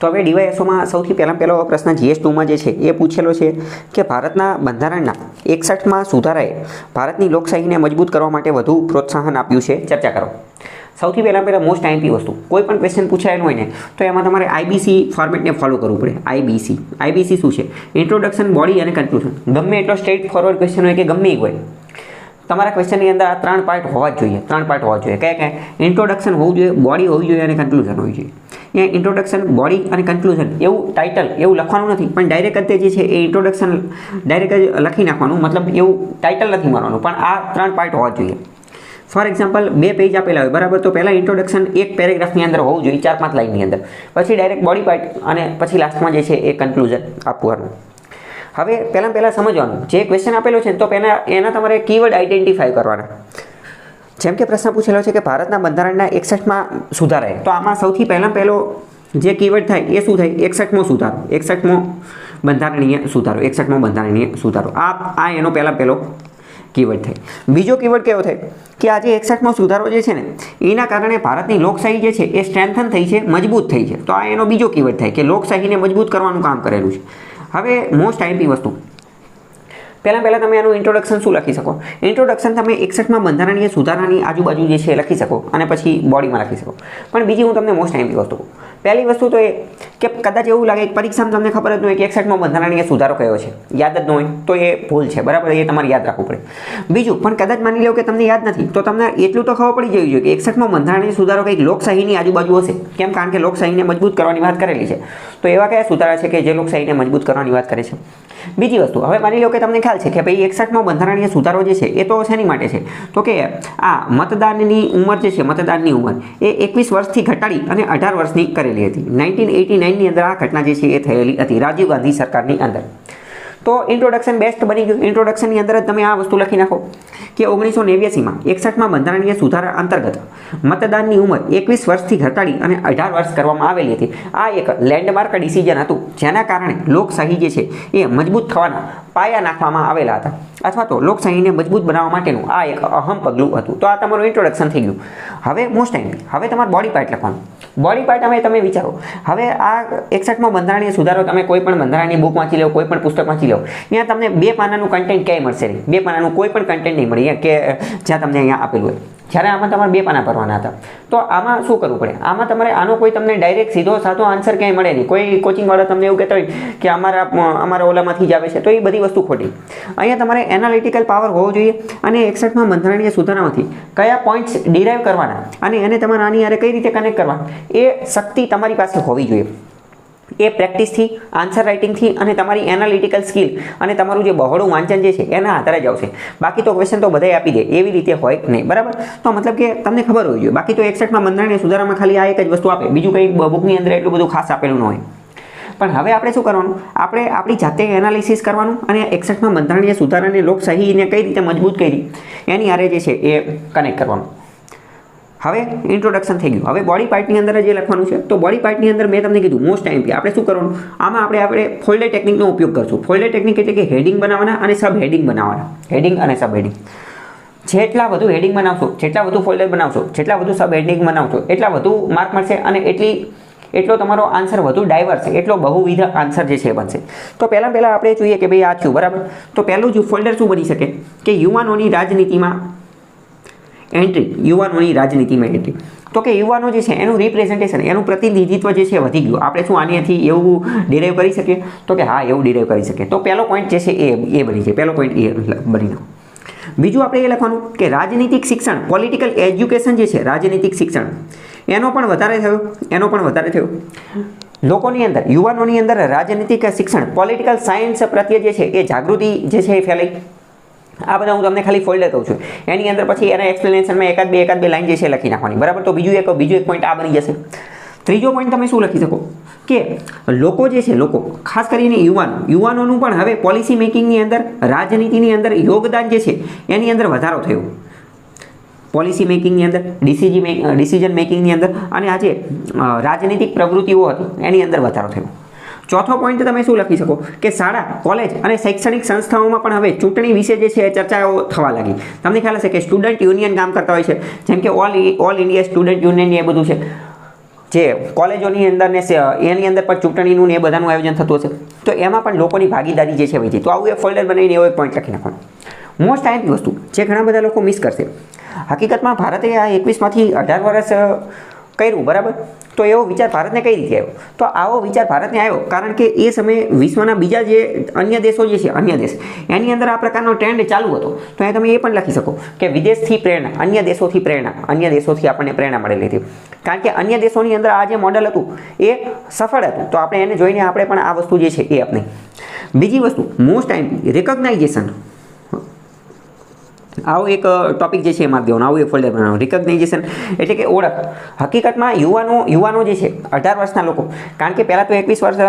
તો હવે ડીવાયએસઓમાં સૌથી પહેલાં પહેલો પ્રશ્ન જીએસ ટુમાં જે છે એ પૂછેલો છે કે ભારતના બંધારણના એકસઠમાં સુધારાએ ભારતની લોકશાહીને મજબૂત કરવા માટે વધુ પ્રોત્સાહન આપ્યું છે. ચર્ચા કરો. સૌથી પહેલાં પહેલાં મોસ્ટ આઈમ્પી વસ્તુ. કોઈ પણ ક્વેશ્ચન પૂછાયેલું હોય ને, તો એમાં તમારે આઈબીસી ફોર્મેટને ફોલો કરવું પડે. આઈબીસી. આઈબીસી શું છે? ઇન્ટ્રોડક્શન બોડી અને કન્ક્લુઝન ગમે એટલો સ્ટ્રેટ ફોરવર્ડ ક્વેશ્ચન હોય કે ગમે એ હોય. તમારા ક્વેશ્ચનની અંદર આ ત્રણ પાર્ટ હોવા જ જોઈએ, ત્રણ પાર્ટ હોવા જોઈએ. કયા કયા ઇન્ટ્રોડક્શન હોવું જોઈએ બોડી હોવી જોઈએ અને કન્ક્લુઝન હોવી જોઈએ. અહીંયા ઇન્ટ્રોડક્શન બોડી અને કન્ક્લુઝન એવું ટાઇટલ એવું લખવાનું નથી, પણ ડાયરેક્ટ જ જે છે એ ઇન્ટ્રોડક્શન ડાયરેક્ટ જ લખી નાખવાનું, મતલબ એવું ટાઇટલ નથી મારવાનું, પણ આ ત્રણ પાર્ટ હોવા જોઈએ. ફોર એક્ઝામ્પલ બે પેજ આપેલા હોય, બરાબર? તો પહેલાં ઇન્ટ્રોડક્શન એક પેરેગ્રાફની અંદર હોવું જોઈએ, ચાર પાંચ લાઇનની અંદર. પછી ડાયરેક્ટ બોડી પાર્ટ અને પછી લાસ્ટમાં જે છે એ કન્ક્લુઝન આપવાનું. હવે પહેલાં પહેલાં સમજવાનું. જે ક્વેશ્ચન આપેલો છે તો પહેલાં એના તમારે કીવર્ડ આઈડેન્ટિફાઈ કરવાના. જેમ કે પ્રશ્ન પૂછેલો છે કે ભારતના બંધારણના એકસઠમાં સુધારાય. તો આમાં સૌથી પહેલાં પહેલો જે કીવર્ડ થાય એ શું થાય? એકસઠમો સુધારો. એકસઠમો બંધારણીય સુધારો. એકસઠમો બંધારણીય સુધારો. આ આ એનો પહેલાં પહેલો કીવર્ડ થાય. બીજો કીવર્ડ કેવો થાય? કે આજે એકસઠમો સુધારો જે છે ને, એના કારણે ભારતની લોકશાહી જે છે, એ સ્ટ્રેન્થન થઈ છે, મજબૂત થઈ છે. તો આ એનો બીજો કીવર્ડ થાય કે લોકશાહીને મજબૂત કરવાનું કામ કરેલું છે. હવે મોસ્ટ આઈપી વસ્તુ. પહેલાં પહેલાં તમે એનું ઇન્ટ્રોડક્શન શું લખી શકો? ઇન્ટ્રોડક્શન તમે એકસઠમાં બંધારણીય સુધારાની આજુબાજુ જે છે લખી શકો અને પછી બોડીમાં લખી શકો. પણ બીજી હું તમને મોસ્ટ આઈપી વસ્તુ પહેલી વસ્તુ તો એ કે કદાચ એવું લાગે પરીક્ષામાં તમને ખબર જ ન હોય કે એકસઠમાં બંધારણીય સુધારો કયો છે. યાદ જ ન હોય, તો એ ભૂલ છે. બરાબર? એ તમારે યાદ રાખવું પડે. બીજું, પણ કદાચ માની લો કે તમને યાદ નથી, તો તમને એટલું તો ખબર પડી જવી જોઈએ કે એકસઠમાં બંધારણીય સુધારો કંઈક લોકશાહીની આજુબાજુ હશે. કેમ? કારણ કે લોકશાહીને મજબૂત કરવાની વાત કરેલી છે. તો એવા કયા સુધારા છે કે જે લોકશાહીને મજબૂત કરવાની વાત કરે છે? બીજી વસ્તુ, હવે માની લો કે તમને ખ્યાલ છે કે ભાઈ એકસઠમાં બંધારણીય સુધારો જે છે એ તો શેની માટે છે? તો કે આ મતદાનની ઉંમર જે છે, મતદાનની ઉંમર, એ એકવીસ વર્ષથી ઘટાડી અને અઢાર વર્ષની કરેલી હતી. નાઇન્ટીન એટી નાઇનની અંદર આ ઘટના જે છે એ થયેલી હતી, રાજીવ ગાંધી સરકારની અંદર. તો ઇન્ટ્રોડક્શન બેસ્ટ બની ગયું. ઇન્ટ્રોડક્શનની અંદર જ તમે આ વસ્તુ લખી નાખો કે ઓગણીસો નેવ્યાસીમાં એકસઠમાં બંધારણીય સુધારા અંતર્ગત મતદાનની ઉંમર એકવીસ વર્ષથી ઘટાડી અને અઢાર વર્ષ કરવામાં આવેલી હતી. આ એક લેન્ડમાર્ક ડિસિઝન હતું. જેના કારણે લોકશાહી જે છે એ મજબૂત થવાના પાયા નાખવામાં આવેલા હતા. અથવા તો લોકશાહીને મજબૂત બનાવવા માટેનું આ એક અહમ પગલું હતું. તો આ તમારું ઇન્ટ્રોડક્શન થઈ ગયું. હવે મોસ્ટ ટાઈમ હવે તમારે બોડી પાર્ટ લખવાનું. બોડી પાર્ટ હવે તમે વિચારો. હવે આ એકસઠમાં બંધારણીય સુધારો તમે કોઈ પણ બંધારણની બુક વાંચી લો, કોઈ પણ પુસ્તક વાંચી લો, ત્યાં તમને બે પાનાનું કન્ટેન્ટ ક્યાંય મળશે નહીં. બે પાનાનું કોઈ પણ કન્ટેન્ટ નહીં મળે. કે, જ્યાં તમને અહીંયા આપેલું હોય. જ્યારે આમાં તમારે બે પાના ભરવાના હતા. તો આમાં શું કરવું પડે? આમાં તમારે આનો કોઈ તમને ડાયરેક્ટ સીધો સાધો આન્સર ક્યાંય મળે નહીં. કોઈ કોચિંગવાળા તમને એવું કહેતા હોય કે અમારા અમારા ઓલામાંથી જ આવે છે. તો એ બધી વસ્તુ ખોટી. અહીંયા તમારે એનાલિટિકલ પાવર હોવો જોઈએ અને એકસઠમાં બંધારણીય સુધારામાંથી કયા પોઈન્ટ્સ ડિરાઈવ કરવાના અને એને તમારે આની યારે કઈ રીતે કનેક્ટ કરવા એ શક્તિ તમારી પાસે હોવી જોઈએ. એ પ્રેક્ટિસથી આન્સર રાઇટિંગથી અને તમારી એનાલિટિકલ સ્કિલ અને તમારું જે બહોળું વાંચન જે છે, એના આધારે જ આવશે. બાકી તો ક્વેશ્ચન તો બધાય આપી દે, એવી રીતે હોય નહીં, બરાબર? તો મતલબ કે તમને ખબર હોવી જોઈએ. બાકી તો એકસઠમાં બંધારણીય સુધારામાં ખાલી આ એક જ વસ્તુ આપે. બીજું કંઈ બુકની અંદર એટલું બધું ખાસ આપેલું ન હોય. પણ હવે આપણે શું કરવાનું? આપણે આપણી જાતે એનાલિસિસ કરવાનું અને એકસઠમાં બંધારણીય સુધારાને લોકશાહીને કઈ રીતે મજબૂત કરી, એની આરે જે છે એ કનેક્ટ કરવાનું. હવે ઇન્ટ્રોડક્શન થઈ ગયું. હવે બોડી પાર્ટની અંદર જે લખવાનું છે. તો બોડી પાર્ટની અંદર મેં તમને કીધું મોસ્ટ ટાઈમ આપણે શું કરવાનું? આમાં આપણે આપણે ફોલ્ડર ટેકનિકનો ઉપયોગ કરશું. ફોલ્ડર ટેકનિક એટલે કે હેડિંગ બનાવવાના અને સબ હેડિંગ બનાવવાના. હેડિંગ અને સબ હેડિંગ જેટલા વધુ હેડિંગ બનાવશો, જેટલા વધુ ફોલ્ડર બનાવશો, જેટલા વધુ સબ હેડિંગ બનાવશો, એટલા વધુ માર્ક મળશે અને એટલી, એટલો તમારો આન્સર વધુ ડાયવર્સ એટલો બહુવિધ આન્સર જે છે બનશે. તો પહેલાં પહેલાં આપણે જોઈએ કે ભાઈ આ થયું, બરાબર? તો પહેલું જ ફોલ્ડર શું બની શકે? કે યુવાનોની રાજનીતિમાં એન્ટ્રી યુવાનોની રાજનીતિમાં એન્ટ્રી તો કે યુવાનો જે છે, એનું રિપ્રેઝન્ટેશન એનું પ્રતિનિધિત્વ જે છે વધી ગયું. આપણે શું આનેથી એવું ડિરાઈવ કરી શકીએ? તો કે હા, એવું ડિરાઈવ કરી શકીએ. તો પહેલો પોઈન્ટ જે છે એ એ બની છે પહેલો પોઈન્ટ એ બની ગયો. બીજું આપણે એ લખવાનું કે રાજનીતિક શિક્ષણ પોલિટિકલ એજ્યુકેશન જે છે, રાજનીતિક શિક્ષણ, એનો પણ વધારે થયો, એનો પણ વધારે થયો. લોકોની અંદર, યુવાનોની અંદર રાજનીતિક શિક્ષણ પોલિટિકલ સાયન્સ પ્રત્યે જે છે એ જાગૃતિ જે છે એ ફેલાઈ. આ બધા હું તમને ખાલી ફોલ્ડર કહું છું. એની અંદર પછી એના એક્સપ્લેનેશનમાં એકાદ બે એકાદ બે લાઈન જે છે લખી નાખવાની. બરાબર? તો બીજું એક બીજું એક પોઈન્ટ આ બની જશે. ત્રીજો પોઈન્ટ તમે શું લખી શકો? કે લોકો જે છે, લોકો, ખાસ કરીને યુવાનો, યુવાનોનું પણ હવે પોલિસી મેકિંગની અંદર, રાજનીતિની અંદર યોગદાન જે છે, એની અંદર વધારો થયો. પોલિસી મેકિંગની અંદર ડિસિઝન ડિસિઝન મેકિંગની અંદર, અને આજે રાજનીતિક પ્રવૃત્તિઓ હતી, એની અંદર વધારો થયો. ચોથો પોઈન્ટ તમે શું લખી શકો? કે શાળા, કોલેજ અને શૈક્ષણિક સંસ્થાઓમાં પણ હવે ચૂંટણી વિશે જે છે ચર્ચાઓ થવા લાગી. તમને ખ્યાલ હશે કે સ્ટુડન્ટ યુનિયન કામ કરતા હોય છે. જેમ કે all all India student union એ બધું છે. જે કોલેજોની અંદર ને એની અંદર પણ ચૂંટણીનું ને એ બધાનું આયોજન થતું હશે. તો એમાં પણ લોકોની ભાગીદારી જે છે વધી. તો આવું એ ફોલ્ડર બનાવીને એવો એક પોઈન્ટ લખી નાખવાનો. મોસ્ટ ટાઈમ વસ્તુ, જે ઘણા બધા લોકો મિસ કરશે. હકીકતમાં ભારતે આ એકવીસમાંથી અઢાર વર્ષ કર્યું, બરાબર? તો એવો વિચાર ભારતને કઈ રીતે આવ્યો? તો આવો વિચાર ભારતને આવ્યો, કારણ કે એ સમયે વિશ્વના બીજા જે અન્ય દેશો જે છે, અન્ય દેશ, એની અંદર આ પ્રકારનો ટ્રેન્ડ ચાલુ હતો. તો એ તમે એ પણ લખી શકો કે વિદેશથી પ્રેરણા, અન્ય દેશોથી પ્રેરણા, અન્ય દેશોથી આપણને પ્રેરણા મળેલી હતી. કારણ કે અન્ય દેશોની અંદર આ જે મોડલ હતું, એ સફળ હતું. તો આપણે એને જોઈને આપણે પણ આ વસ્તુ જે છે, એ આપણે બીજી વસ્તુ મોસ્ટ ટાઈમ રિકોગ્નાઇઝેશન આવો એક ટોપિક જે છે એ મારી દેવાનો, આવું એક ફોલ્ડર બનાવવાનું. રિકગ્નાઇઝેશન એટલે કે ઓળખ. હકીકતમાં યુવાનો યુવાનો જે છે, અઢાર વર્ષના લોકો, કારણ કે પહેલાં તો એકવીસ વર્ષ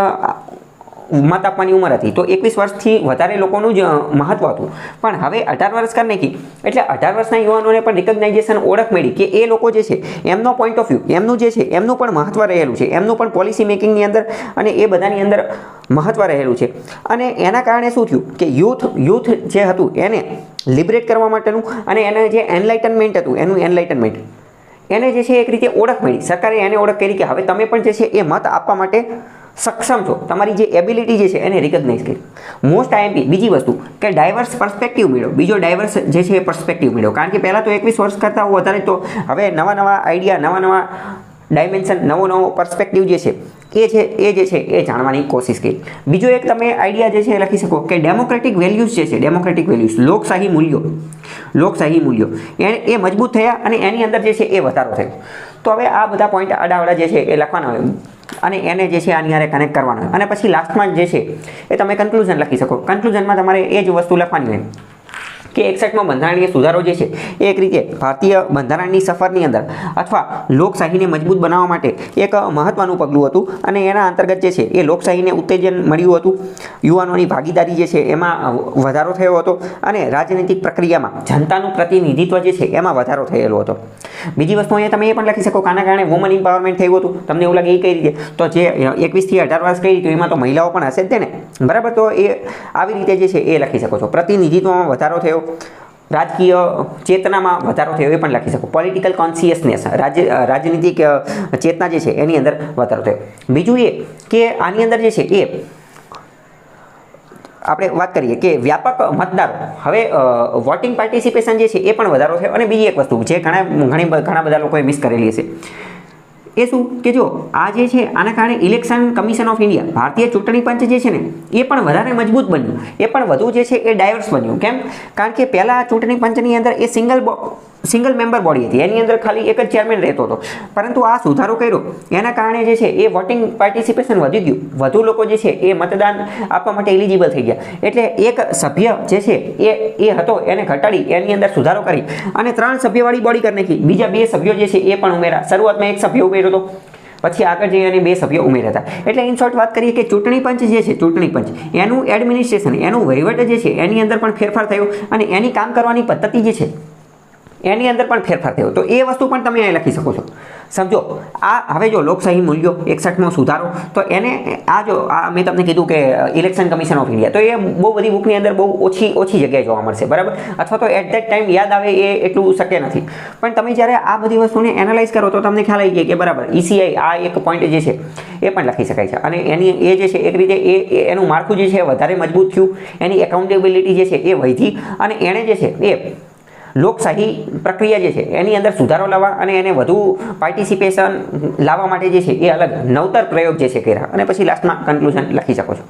મત આપવાની ઉંમર હતી, તો એકવીસ વર્ષથી વધારે લોકોનું જ મહત્ત્વ હતું. પણ હવે અઢાર વર્ષ કરી નાખી, એટલે અઢાર વર્ષના યુવાનોને પણ રિકગ્નાઇઝેશન ઓળખ મળી કે એ લોકો જે છે, એમનો પોઈન્ટ ઓફ વ્યૂ એમનું જે છે, એમનું પણ મહત્વ રહેલું છે, એમનું પણ પોલિસી મેકિંગની અંદર અને એ બધાની અંદર મહત્વ રહેલું છે. અને એના કારણે શું થયું કે યુથ યુથ જે હતું, એને લિબરેટ કરવા માટેનું અને એને જે એનલાઇટનમેન્ટ હતું, એનું એનલાઇટનમેન્ટ એને જે છે એક રીતે ઓળખ મળી. સરકારે એને ઓળખ કરી કે હવે તમે પણ જે છે એ મત આપવા માટે સક્ષમ છો. તમારી જે એબિલિટી જે છે એને રિકગ્નાઇઝ કરી. મોસ્ટ આઈએમપી બીજી વસ્તુ કે ડાયવર્સ પર્સપેક્ટિવ મળ્યો બીજો ડાયવર્સ જે છે એ પર્સપેક્ટિવ મળ્યો કારણ કે પહેલાં તો એકવીસ વર્ષ કરતાં વધારે, તો હવે નવા નવા આઈડિયા નવા નવા ડાયમેન્શન નવો નવો પર્સપેક્ટિવ જે છે, એ છે, એ જે છે, એ જાણવાની કોશિશ કરી. બીજો એક તમે આઈડિયા જે છે એ લખી શકો કે ડેમોક્રેટિક વેલ્યુઝ જે છે ડેમોક્રેટિક વેલ્યુઝ લોકશાહી મૂલ્યો. લોકશાહી મૂલ્યો. એ એ મજબૂત થયા અને એની અંદર જે છે એ વધારો થયો. તો હવે આ બધા પોઈન્ટ આડાવાડા જે છે એ લખવાના હોય. અને એને જે છે આની હારે કનેક્ટ કરવાનો હોય. અને પછી લાસ્ટમાં જે છે એ તમે કન્ક્લુઝન લખી શકો. કન્ક્લુઝનમાં તમારે એ જ વસ્તુ લખવાની હોય. કે એકસઠમાં બંધારણીય સુધારો જે છે, એક રીતે ભારતીય બંધારણની સફરની અંદર અથવા લોકશાહીને મજબૂત બનાવવા માટે એક મહત્વનું પગલું હતું અને એના અંતર્ગત જે છે, એ લોકશાહીને ઉત્તેજન મળ્યું હતું. યુવાનોની ભાગીદારી જે છે, એમાં વધારો થયો હતો અને રાજનૈતિક પ્રક્રિયામાં જનતાનું પ્રતિનિધિત્વ જે છે, એમાં વધારો થયેલો હતો. બીજી વસ્તુ અહીંયા તમે એ પણ લખી શકો કાના કારણે વુમન ઇમ્પાવરમેન્ટ થયું હતું. તમને એવું લાગે એ કઈ રીતે? તો જે એકવીસથી અઢાર વર્ષ કઈ રીતે, એમાં તો મહિલાઓ પણ હશે જ તેને બરાબર? તો એ આવી રીતે જે છે એ લખી શકો છો. પ્રતિનિધિત્વમાં વધારો થયો. રાજકીય ચેતનામાં વધારો થયો, એ પણ લખી શકો. પોલિટિકલ કોન્સિયસનેસ રાજ્ય, રાજનીતિક ચેતના જે છે, એની અંદર વધારો થયો. બીજું એ કે આની અંદર જે છે એ આપણે વાત કરીએ કે વ્યાપક મતદારો. હવે વોટિંગ પાર્ટિસિપેશન જે છે એ પણ વધારો છે અને બીજી એક વસ્તુ જે ઘણા, ઘણી ઘણા બધા લોકોએ મિસ કરેલી હશે. એ શું? કે જો, આ જે છે, આના કારણે ઇલેક્શન કમિશન ઓફ ઇન્ડિયા ભારતીય ચૂંટણી પંચ જે છે ને, એ પણ વધારે મજબૂત બન્યું. એ પણ વધુ જે છે એ ડાયવર્સ બન્યું. કેમ? કારણ કે પહેલાં ચૂંટણી પંચની અંદર એ સિંગલ સિંગલ મેમ્બર બોડી હતી. એની અંદર ખાલી એક જ ચેરમેન રહેતો હતો. પરંતુ આ સુધારો કર્યો. એના કારણે જે છે એ વોટિંગ પાર્ટિસિપેશન વધી ગયું. વધુ લોકો જે છે એ મતદાન આપવા માટે એલિજિબલ થઈ ગયા. એટલે એક સભ્ય જે છે એ એ હતો, એને ઘટાડી, એની અંદર સુધારો કરી અને ત્રણ સભ્યવાળી બોડી કરી નાખી. બીજા બે સભ્યો જે છે એ પણ ઉમેરા. શરૂઆતમાં એક સભ્ય ઉમેર્યો હતો. પછી આગળ જઈ અને બે સભ્યો ઉમેર્યા હતા. એટલે ઇન શોર્ટ વાત કરીએ કે ચૂંટણી પંચ જે છે, ચૂંટણી પંચ, એનું એડમિનિસ્ટ્રેશન એનું વહીવટ જે છે એની અંદર પણ ફેરફાર થયો અને એની કામ કરવાની પદ્ધતિ જે છે એની અંદર પણ ફેરફાર થયો. તો એ વસ્તુ પણ તમે અહીં લખી શકો છો. સમજો, આ હવે જો લોકશાહી મૂલ્યો એકસઠનો સુધારો, તો એને આ જો, આ મેં તમને કીધું કે ઇલેક્શન કમિશન ઓફ ઇન્ડિયા તો એ બહુ બધી બુકની અંદર બહુ ઓછી ઓછી જગ્યાએ જોવા મળશે, બરાબર? અથવા તો એટ ધેટ ટાઈમ યાદ આવે એ એટલું શક્ય નથી. પણ તમે જ્યારે આ બધી વસ્તુને એનાલાઇઝ કરો, તો તમને ખ્યાલ આવી જાય કે બરાબર ઈસીઆઈ આ એક પોઈન્ટ જે છે, એ પણ લખી શકાય છે. અને એની એ જે છે, એક રીતે એ, એ- એનું માળખું જે છે વધારે મજબૂત થયું. એની એકાઉન્ટેબિલિટી જે છે, એ વધી. અને એણે જે છે, એ લોકશાહી પ્રક્રિયા જે છે, એની અંદર સુધારો લાવવા અને એને વધુ પાર્ટિસિપેશન લાવવા માટે જે છે, એ અલગ નવતર પ્રયોગ જે છે કર્યા. અને પછી લાસ્ટમાં કન્ક્લુઝન લખી શકો છો.